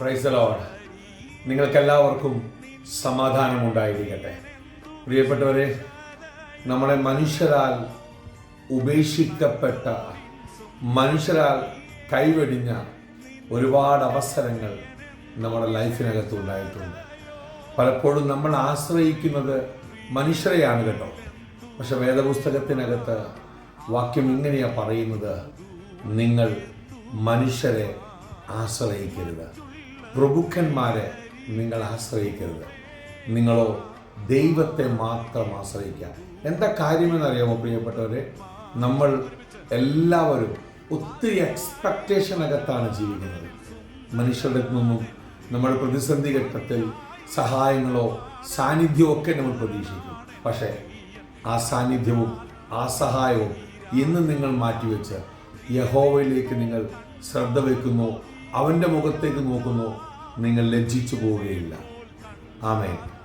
Price load നിങ്ങൾക്കെല്ലാവർക്കും സമാധാനം ഉണ്ടായിരിക്കട്ടെ പ്രിയപ്പെട്ടവരെ നമ്മളെ മനുഷ്യരാൽ ഉപേക്ഷിക്കപ്പെട്ട മനുഷ്യരാൽ കൈവെടിഞ്ഞ ഒരുപാട് അവസരങ്ങൾ നമ്മുടെ ലൈഫിനകത്ത് ഉണ്ടായിട്ടുണ്ട്. പലപ്പോഴും നമ്മൾ ആശ്രയിക്കുന്നത് മനുഷ്യരെയാണ് കേട്ടോ. പക്ഷെ വേദപുസ്തകത്തിനകത്ത് വാക്യം ഇങ്ങനെയാണ് പറയുന്നത് നിങ്ങൾ മനുഷ്യരെ ആശ്രയിക്കരുത്. പ്രഭുക്കന്മാരെ നിങ്ങൾ ആശ്രയിക്കരുത്. നിങ്ങളോ ദൈവത്തെ മാത്രം ആശ്രയിക്കുക. എന്താ കാര്യമെന്നറിയാമോ പ്രിയപ്പെട്ടവരെ? നമ്മൾ എല്ലാവരും ഒത്തിരി എക്സ്പെക്റ്റേഷനകത്താണ് ജീവിക്കുന്നത്. മനുഷ്യരുടെ നിന്നും നമ്മൾ പ്രതിസന്ധി ഘട്ടത്തിൽ സഹായങ്ങളോ സാന്നിധ്യമോ ഒക്കെ നമ്മൾ പ്രതീക്ഷിക്കും. പക്ഷേ ആ സാന്നിധ്യവും ആ സഹായവും ഇന്ന് നിങ്ങൾ മാറ്റിവെച്ച് യഹോവയിലേക്ക് നിങ്ങൾ ശ്രദ്ധ വയ്ക്കുന്നു അവന്റെ മുഖത്തേക്ക് നോക്കുന്നു നിങ്ങൾ ലജ്ജിച്ചു പോവുകയില്ല. ആമേൻ.